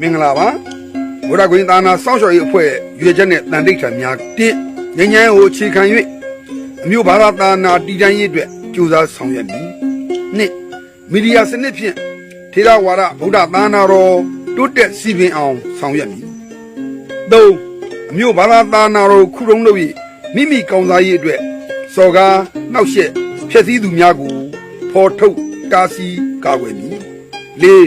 မင်္ဂလာပါဘုရားကွင်းသာနာစောင့်ရှောက်ရေးအဖွဲ့ရွေချက်နဲ့တန်တိတ်ထံများတင်းငញ្ញမ်းကိုအခြေခံ၍အမျိုးဘာသာသာနာတည်တံ့ရေးအတွက်ကြိုးစားဆောင်ရွက်မည်နှစ်မီဒီယာစနစ်ဖြင့်ထေရဝါဒဗုဒ္ဓသာနာတော်တိုးတက်စီပင်အောင်ဆောင်ရွက်မည်သုံးအမျိုးဘာသာသာနာတော်ခုတုံးလို့၍မိမိကောင်းစားရေးအတွက်စော်ကားနှောက်ယှက်ဖျက်ဆီးသူများကိုဖော်ထုတ်တားဆီးကာကွယ်မည်လေး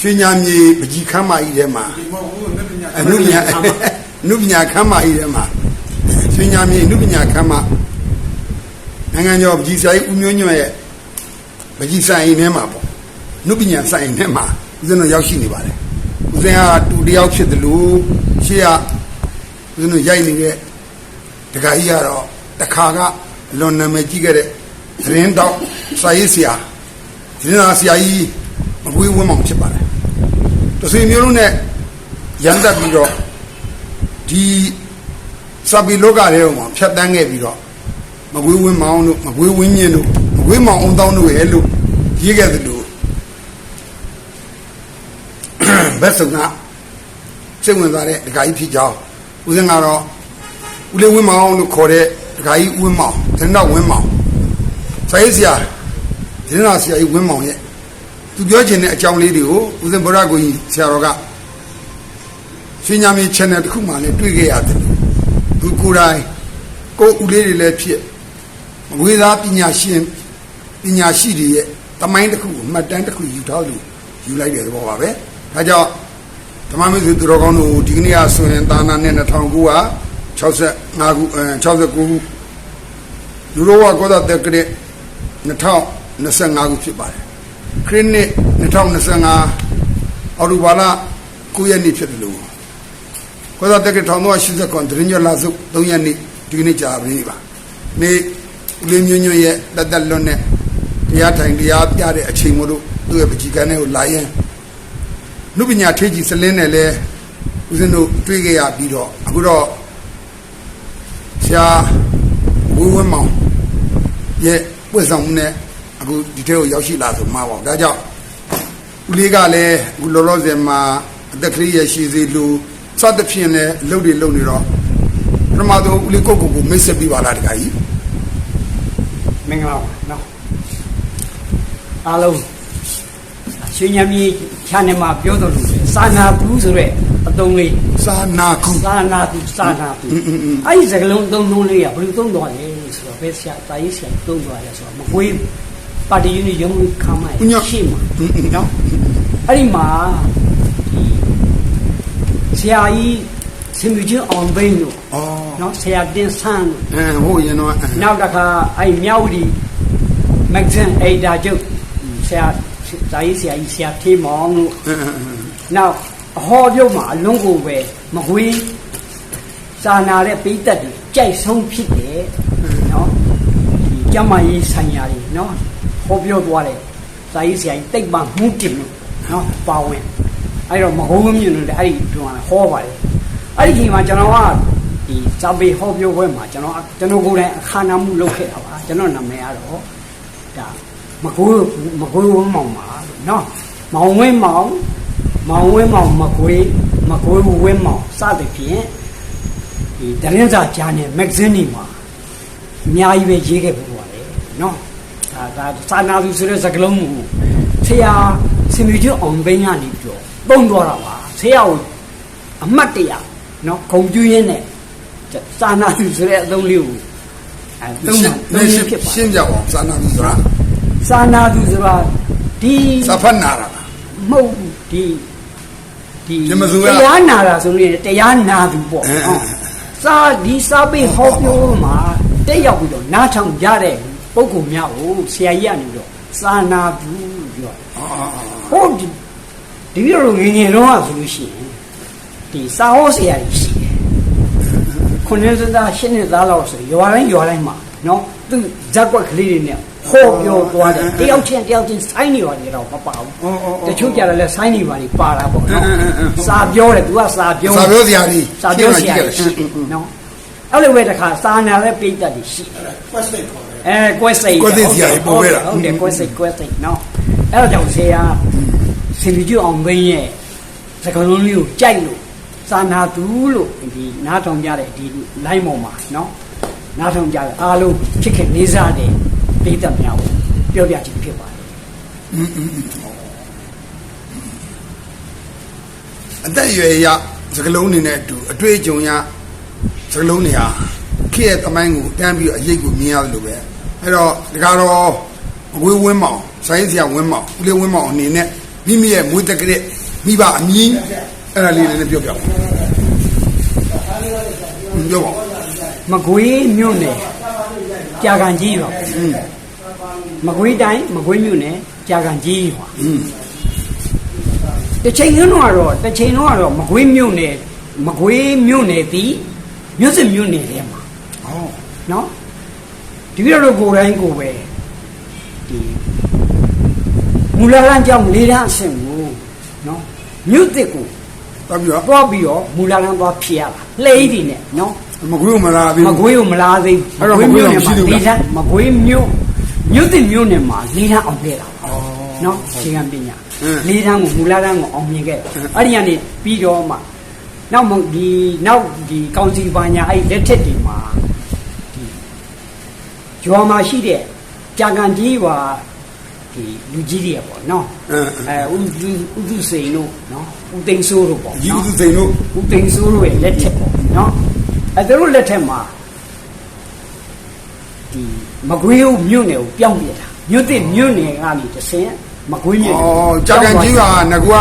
ရွှေညာမြေပကြီးခမ်းမကြီးထဲမှာဒီမဟုတ်ဘူးလက်ပညာအနုပညာအနုပညာခမ်းမကြီးထဲမှာရွှေညာမြေအနုပညာခမ်းမနိုင်ငံကျော်ပကြီးဆိုင်ဦးမျိုးညွန့်ရဲ့ပကြီးဆိုင်ထဲမှာပေါ့အနုပညာဆိုင်ထဲမှာဦးဇင်းတို့ရောက်ရှိနေပါတယ်ဦးဇင်းကတူတယောက်ဖြစ်တယ်လို့ရှေ့ကဦးဇင်းတို့ရိုက်နေတဲ့တခါကြီးကတော့တခါကလွန်နာမည်ကြီးခဲ့တဲ့သတင်းတော့စာရေးဆရာသတင်းစာဆရာကြီးမကွေးဝင်းမောင်ဖြစ်ပါတယ် တဆွေမျိုးလုံးနဲ့ရန်သက်ပြီးတော့ဒီစပီလောကထဲမှာဖြတ်တန်းခဲ့ပြီးတော့မကွေးဝင်းမောင်တို့မကွေးဝင်းမြင့်တို့မကွေးမောင်အောင်တောင်းတို့ရဲ့လို့ရေးခဲ့သလိုဘက်စုံကစိတ်ဝင်စားတဲ့ဒကာကြီးဖြစ်ကြောင်းဦးစင်းကတော့ဦးလေးဝင်းမောင်လို့ခေါ်တဲ့ဒကာကြီးဦးဝင်းမောင်ဒင်းတော့ဝင်းမောင်ဆိုရေးဆရာဒင်းတော့ဆရာကြီးဝင်းမောင်ရဲ့ သူပြောချင်တဲ့အကြောင်းလေးတွေကိုဦးစင်းဗုဒ္ဓကိုကြီးဆရာတော်ကရွှေညာမီ channel တစ်ခုမှလည်းတွေ့ခဲ့ရတယ်သူကိုယ်တိုင်ကိုယ်ဦးလေးတွေလည်းဖြစ်မဝေသားပညာရှင်ပညာရှိတွေရဲ့တမိုင်းတစ်ခုကိုမှတ်တမ်းတစ်ခုယူထားလို့ယူလိုက်တဲ့သဘောပါပဲဒါကြောင့်ဓမ္မမိတ်ဆွေသူတော်ကောင်းတို့ဒီကနေ့ကဆိုရင်တာနာနဲ့2009က65ခုအဲ69ခုယူရိုဝါကောဒတက်ကရက်2025ခုဖြစ်ပါတယ် ခရစ်နှစ်2025အော်တိုဘာလ9ရက်နေ့ဖြစ်တယ်လို့ကောသာတက်က1380ကွန်ဒရင်းရလာစု3ရက်နေ့ဒီနေ့ကြာပြီပါနေ့ဦးလေးမျိုးညွန့်ရဲ့တက်တက်လွတ်နဲ့တရားထိုင်တရားပြတဲ့အချိန်မို့လို့သူ့ရဲ့ပကြီးကန်းထဲကိုလာရင်နုပညာထေးကြီးစလင်းနဲ့လဲဦးဇင်းတို့တွေ့ခဲ့ရပြီးတော့အခုတော့ဆရာဝင်းဝင်းမောင်ရဲ့ပွင့်ဆောင်မှုနဲ့ အခုဒီထဲကိုရောက်ရှိလာဆိုမှာပါဒါကြောင့်ဦးလေးကလည်းအခုလောလောဆယ်မှာအသက်ကလေးရဲ့ရှိစေလို့စသဖြင့်လည်းအလုပ်တွေလုပ်နေတော့ပထမဆုံးဦးလေးကိုယ့်ကိုယ်ကိုမိတ်ဆက်ပြီးပါလားတခါကြီးမင်္ဂလာပါနော်အားလုံးရွှေညမီ channel မှာပြောတော်လို့စာနာဘူးဆိုရက်အတုံးလေးစာနာခုစာနာသူစာနာသူအဲ့ဒီစကလုံးအသုံးလုံးလေးကဘယ်လိုသုံးတော်လဲဆိုတော့ဘယ်ဆရာတာရေးဆရာသုံးတော်လဲဆိုတော့မကွေး ပါတီယူနီရုံးခမ်းမိုင်ရှေ့မှာနော်အဲ့ဒီမှာဒီဆရာကြီးစင်မြချင်းအောင်ဘိန်းတို့ဩနော်ဆရာတင်ဆန်းတို့အဲဟိုရင်တော့အဲနောက်တစ်ခါအဲ့မြောက်ဒီမက်ဂဇင်းအေဒါကျုပ်ဆရာဇာကြီးဆရာကြီးဆရာထေးမောင်တို့အဲအဲအဲနောက်အဟောပြုတ်မှာအလုံးကိုပဲမကွေးစာနာတဲ့ပိသက်တွေကြိုက်ဆုံးဖြစ်တယ်နော်ဒီ ကျမ်းမာရေးဆိုင်ရာတွေနော်ဟောပြောသွားတယ်ဇာကြီးဆရာကြီးတိတ်ပမှုတင်လို့နော်ပါဝင်အဲ့တော့မဟုတ်မမြင်လို့လည်းအဲ့ဒီတွန်းဟောပါတယ်အဲ့ဒီချိန်မှာကျွန်တော်ကဒီစာပေဟောပြောပွဲမှာကျွန်တော်ကျွန်တော်ကိုယ်တိုင်အခမ်းအနားမှုလုပ်ခဲ့တာပါကျွန်တော်နာမည်ကတော့ဒါမကွေးမကွေးဝန်းမောင်ပါလို့နော်မောင်ဝင်းမောင်မောင်ဝင်းမောင်မကွေးမကွေးဝင်းမောင်စသဖြင့်ဒီတရင်စာကြားနေမဂ္ဂဇင်းတွေမှာအများကြီးပဲရေးခဲ့ပူပါတယ် နော်ဒါဒါစာနာသူဆိုတဲ့စကားလုံးကိုဆရာစင်မြကျွအောင်ဘိန်းကနေပြီးတော့ပုံသွားတာပါဆရာကိုအမှတ်တရနော်ဂုံပြူးရင်းနဲ့စာနာသူဆိုတဲ့အသုံးလေးကိုအဲသုံးတာသုံးရှရင်းဖြစ်ပါရှင်းကြအောင်စာနာပြီဆိုတာစာနာသူဆိုတာဒီစာဖတ်နာတာလားမဟုတ်ဘူးဒီဒီဒီမဆိုရတရားနာတာဆိုရင်တရားနာသူပေါ့အဲအဲဟုတ်စာဒီစာပေဟောပြောမှာတက်ရောက်ပြီးတော့နားထောင်ကြတဲ့ ပုဂ္ဂိုလ်များကိုဆရာကြီးကနေပြီးတော့စာနာသူပြောအော်အော်အော်ဟုတ်ဒီဒီလိုငယ်ငယ်တော့ဆိုလို့ရှိရင်ဒီဒီစာဟောဆရာကြီးရှိတယ်ခုနှစ်နှစ်သားရှစ်နှစ်သားလောက်ဆိုရွာတိုင်းရွာတိုင်းမှာနော်သူဇက်ကွက်ကလေးတွေနဲ့ဟောပြောသွားတယ်တယောက်ချင်းတယောက်ချင်းဆိုင်းနေပါတယ်တော့မပါဘူးအော်အော်အော်တချို့ကြတယ်လဲဆိုင်းနေပါလိပါတာပေါ့နော်အင်းအင်းအင်းစာပြောတယ် तू ကစာပြောစာပြောစရာကြီးစာပြောစရာရှင်းတာကြီးရှိတယ်တယ်နော်အဲ့လိုပဲတခါစာနာတဲ့ပိဋကတ်တွေရှိတယ်ကွက်စိတ်ခေါ်တယ် အဲကွဲစိတ်ကွဲစိတ်စရာကြီးပေါ်ခဲ့တာဟုတ်တယ်ကွဲစိတ်ကွဲစိတ်နော်အဲ့တော့ကြောင့်ဆရာစင်လူကျအောင်သိန်းရဲ့စကလုံးလေးကိုကြိုက်လို့စာနာသူလို့ဒီနားထောင်ကြတဲ့ဒီ line ပေါ်မှာနော်နားထောင်ကြတဲ့အားလုံးဖြစ်ခင်နေစားတဲ့ပိဋကတ်များကိုပြောပြခြင်းဖြစ်ပါတယ်အသက်အရွယ်ရစကလုံးနေနဲ့အတူအတွေ့အကြုံရစကလုံးတွေဟာခေတ်ရဲ့သမိုင်းကိုတန်းပြီးတော့အရေးကိုမြင်ရတယ်လို့ပဲ အဲ့တော့ဒီကတော့အဝေးဝင်းမောင်ဆိုင်းစရာဝင်းမောင်ဦးလေးဝင်းမောင်အနေနဲ့မိမိရဲ့မွေးတက်ကလေးမိဘအမည်အဲ့ဒါလေးလည်းပြောပြအောင်ပြောပါဦးမကွေးမြို့နယ်ကြာကန်ကြီးပါမကွေးတိုင်းမကွေးမြို့နယ်ကြာကန်ကြီးပါတစ်ချိန်လုံးကတော့တစ်ချိန်လုံးကတော့မကွေးမြို့နယ်မကွေးမြို့နယ်တီမြို့စစ်မြို့နယ်ထဲမှာဟောနော် ဒီလိုတော့ကိုယ်တိုင်းကိုယ်ပဲဒီမူလရန်ကြောင့်လေးရန်အဆင့်ကိုနော်မြို့တစ်ကိုတော့ပြီးတော့သွားပြီးတော့မူလရန်သွားဖြစ်ရတာလှိမ့်ဒီနဲ့နော်မကွေးမလာသေးမဘူးကွေးကိုမလားသေးအဲ့တော့ဘူးမကွေးနယ်တော့မရှိသေးဘူးလေးတန်းမကွေးမြို့မြို့တင်မြို့နယ်မှာလေးတန်းအောင်ခဲ့တာဩနော်ခြေကံပညာအင်းလေးတန်းကိုမူလတန်းကိုအောင်မြင်ခဲ့အဲ့ဒီကနေပြီးတော့မှနောက်မှဒီနောက်ဒီကောင်စီပါညာအဲ့ဒီလက်ထက်တွေမှာဒီ ကျွာမှာရှိတဲ့ကြာကန်ကြီးပါဒီလူကြီးတွေပေါ့နော်အင်းအင်းအဲဥဒုဥဒုစိန်တို့နော်ဥသိန်းစိုးတို့ပေါ့ကြီးနော်ဦးစိန်တို့ဦးသိန်းစိုးတို့ရဲ့လက်ထက်ပေါ့နော်အဲသူတို့လက်ထက်မှာဒီမကွေးဦးမြို့နယ်ကိုပြောင်းပြတာမြို့သစ်မြို့နယ်ကနေတစ်ဆင့်မကွေးမြို့နယ်ဩကြာကန်ကြီးကငကူက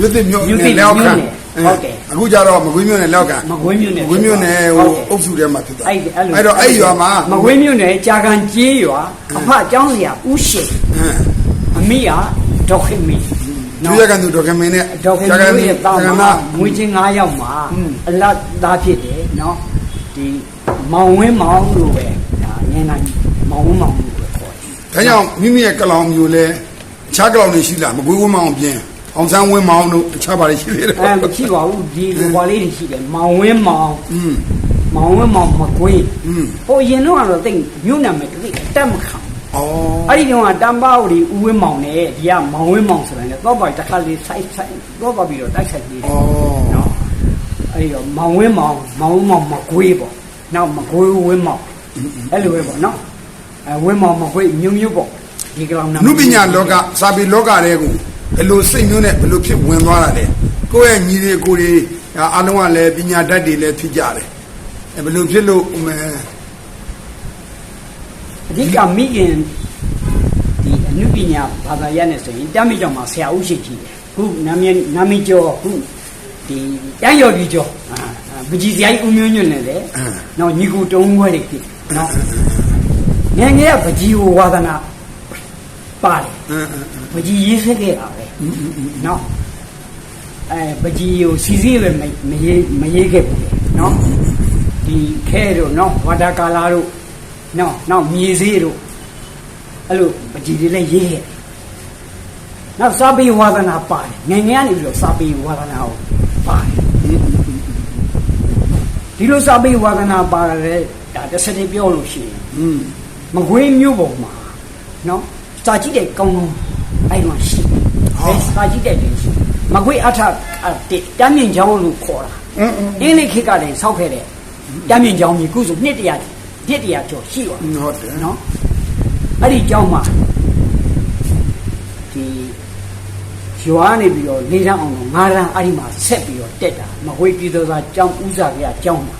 ရွတ်သစ်မြို့ရွတ်သစ်နဲ့လောက်ခံမြို့နယ် ဟုတ်တယ်အခုကြတော့မကွေးမြို့နယ်လောက်ကမကွေးမြို့နယ်မကွေးမြို့နယ်ဟိုအုပ်စုထဲမှာဖြစ်သွားအဲ့အဲ့တော့အဲ့ရွာမှာမကွေးမြို့နယ်ကြာကန်ကျေးရွာအဖအကြောင်းစရာဦးရှင်အမိကဒေါက်ခင်မင်းနော်ကြာကန်သူဒေါက်ခင်မင်းနဲ့ဒေါက်ခင်မင်းရဲ့တောင်းမှာငွေချင်း၅ယောက်မှာအလတ်သားဖြစ်တယ်နော်ဒီမောင်ဝင်းမောင်လို့ပဲဒါညနေမောင်ဝင်းမောင်လို့ပဲခေါ်တယ်ဒါကြောင့်မိမိရဲ့ကလောင်မျိုးလဲအခြားကလောင်တွေရှိလားမကွေးဝင်းမောင်အပြင် အောင်ဆန်းဝင်းမောင်တို့တခြားပါလေရှိသေးတယ် အဲမရှိပါဘူးဒီလိုပါလေးတွေရှိတယ်မောင်ဝင်းမောင် อืม မောင်ဝင်းမောင်မကွေး อืม ဟိုအရင်တော့ကတော့တိတ်မြို့နာမည်တိတ်အတက်မခံ ဩ အဲ့ဒီတော့ကတမ်ပါဦးဒီဦးဝင်းမောင်နဲ့ဒီကမောင်ဝင်းမောင်ဆိုတာနဲ့တော့ပါတစ်ခါလေးဆိုင်ဆိုင်တော့ပါပြီးတော့တိုက်ဆိုင်ပြီးတယ် ဩ နော်အဲ့ဒီတော့မောင်ဝင်းမောင်မောင်ဝင်းမောင်မကွေးပေါ့နောက်မကွေးဝင်းမောင်အဲ့လိုပဲပေါ့နော်အဲဝင်းမောင်မကွေးမြို့မြို့ပေါ့ဒီကောင်နာမည် နုပညာလောကစာပေလောကတွေကို ဘယ်လိုစိတ်မျိုးနဲ့ဘယ်လိုဖြစ်ဝင်သွားတာလဲကိုယ့်ရဲ့ညီတွေကိုယ်တွေအားလုံးကလည်းပညာတတ်တွေလည်းဖြစ်ကြတယ်အဲဘယ်လိုဖြစ်လို့ဟိုမဲအဓိကမိခင်ဒီအနုပညာဘာသာရပ်နဲ့ဆိုရင်တမ်းမိကြောင်မှာဆရာဦးရှိကြီးတယ်ခုနာမည်နာမည်ကျော်ခုဒီတန်းရော်ကြီးကျော်အာပကြီးစရိုက်ဦးမျိုးညွန့်နဲ့လေနောက်ညီကိုတုံးခွဲတွေဖြစ်နော်ငယ်ငယ်ကပကြီးကိုဝါသနာ ပါတယ်အင်းအင်းပကြီးရေးဆက်ခဲ့တာပဲနော်အဲပကြီးကိုစီစီပဲမမရေးမရေးခဲ့ဘူးလေနော်ဒီခဲတို့နော်ဝါဒကာလာတို့နော်နောက်မြေစေးတို့အဲ့လိုပကြီးတွေလည်းရေးခဲ့တယ်နောက်စာပေဝါဒနာပါတယ်ငယ်ငယ်ကနေပြီးတော့စာပေဝါဒနာကိုပါတယ်ဒီလိုစာပေဝါဒနာပါတယ်ဒါတစ်စက်တည်းပြောလို့ရှိရင်อืมမကွေးမြို့ပေါ်မှာနော် စာကြည့်တဲ့ကောင်းကောင်းအဲ့မှာရှိတယ်ဘယ်စာကြည့်တဲ့တယ်ရှိမကွေးအထအတစ်တမ်းမြင့်ချောင်းလို့ခေါ်တာအင်းအင်းအင်းလေးခေတ်ကလည်းဆောက်ခဲ့တဲ့တမ်းမြင့်ချောင်းကြီးခုဆိုနှစ်တရာနှစ်တရာကျော်ရှိပါဟုတ်တယ်နော်အဲ့ဒီကျောင်းမှာဒီရွာနေပြီးတော့လေးတန်းအောင်တော့ငါးတန်းအဲ့ဒီမှာဆက်ပြီးတော့တက်တာမကွေးပြည်တော်သားကျောင်းဥစားကကျောင်းမှာ